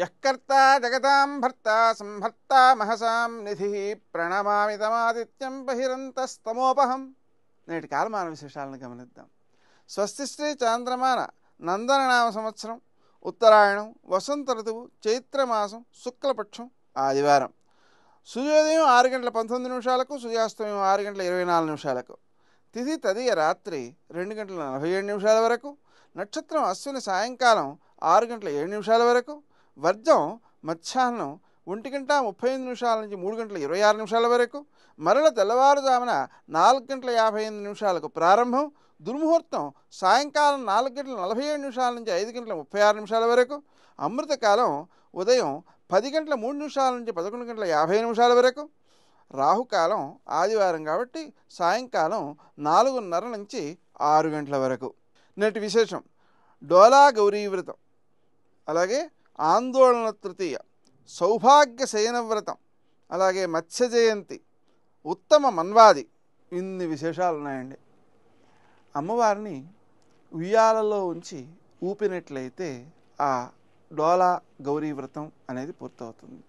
యకర్త జగతాం భర్త సంభర్త మహసాం నిధి ప్రణమామి తమాదిత్యం బహిరంతస్తమోపహం. నేటి కాలమాన విశేషాలను గమనిద్దాం. స్వస్తి శ్రీ చాంద్రమాన నందననామ సంవత్సరం ఉత్తరాయణం వసంత ఋతువు చైత్రమాసం శుక్లపక్షం ఆదివారం. సూర్యోదయం ఆరు గంటల పంతొమ్మిది నిమిషాలకు సూర్యాస్తమయం ఆరు గంటల ఇరవై నాలుగు నిమిషాలకు. తిథి తదియ రాత్రి రెండు గంటల నలభై ఏడు నిమిషాల వరకు. నక్షత్రం అశ్విని సాయంకాలం ఆరు గంటల ఏడు నిమిషాల వరకు. వర్జం మధ్యాహ్నం ఒంటి గంట ముప్పై ఎనిమిది నిమిషాల నుంచి మూడు గంటల ఇరవై ఆరు నిమిషాల వరకు మరల తెల్లవారుజామున నాలుగు గంటల యాభై ఎనిమిది నిమిషాలకు ప్రారంభం దుర్ముహూర్తం సాయంకాలం నాలుగు గంటల నలభై ఏడు నిమిషాల నుంచి ఐదు గంటల ముప్పై ఆరు నిమిషాల వరకు అమృతకాలం ఉదయం పది గంటల మూడు నిమిషాల నుంచి పదకొండు గంటల యాభై నిమిషాల వరకు రాహుకాలం ఆదివారం కాబట్టి సాయంకాలం నాలుగున్నర నుంచి ఆరు గంటల వరకు. నేటి విశేషం డోలా గౌరీ వ్రతం. అలాగే ఆందోళన తృతీయ సౌభాగ్య శయన వ్రతం అలాగే మత్స్య జయంతి ఉత్తమ మన్వాది ఇన్ని విశేషాలు ఉన్నాయండి. అమ్మవారిని ఉయ్యాలలో ఉంచి ఊపినట్లయితే ఆ డోలా గౌరీ వ్రతం అనేది పూర్తవుతుంది.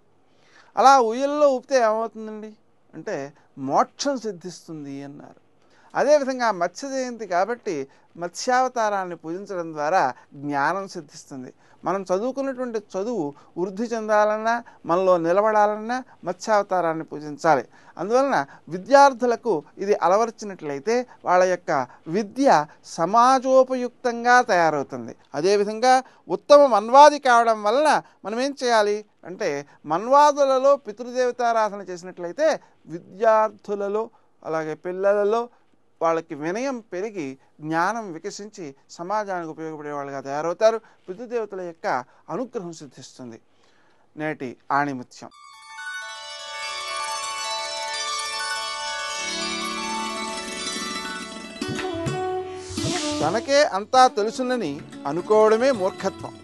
అలా ఉయ్యల్లో ఊపితే ఏమవుతుందండి? అంటే మోక్షం సిద్ధిస్తుంది అన్నారు. అదేవిధంగా మత్స్య జయంతి కాబట్టి మత్స్యావతారాన్ని పూజించడం ద్వారా జ్ఞానం సిద్ధిస్తుంది. మనం చదువుకున్నటువంటి చదువు వృద్ధి చెందాలన్నా మనలో నిలబడాలన్నా మత్స్యావతారాన్ని పూజించాలి. అందువలన విద్యార్థులకు ఇది అలవర్చినట్లయితే వాళ్ళ యొక్క విద్య సమాజోపయుక్తంగా తయారవుతుంది. అదేవిధంగా ఉత్తమ మన్వాది కావడం వలన మనం ఏం చేయాలి అంటే మన్వాదులలో పితృదేవతారాధన చేసినట్లయితే విద్యార్థులలో అలాగే పిల్లలలో వాళ్ళకి వినయం పెరిగి జ్ఞానం వికసించి సమాజానికి ఉపయోగపడే వాళ్ళుగా తయారవుతారు. పితృదేవతల యొక్క అనుగ్రహం సిద్ధిస్తుంది. నేటి ఆణిముత్యం. తనకే అంతా తెలుసునని అనుకోవడమే మూర్ఖత్వం.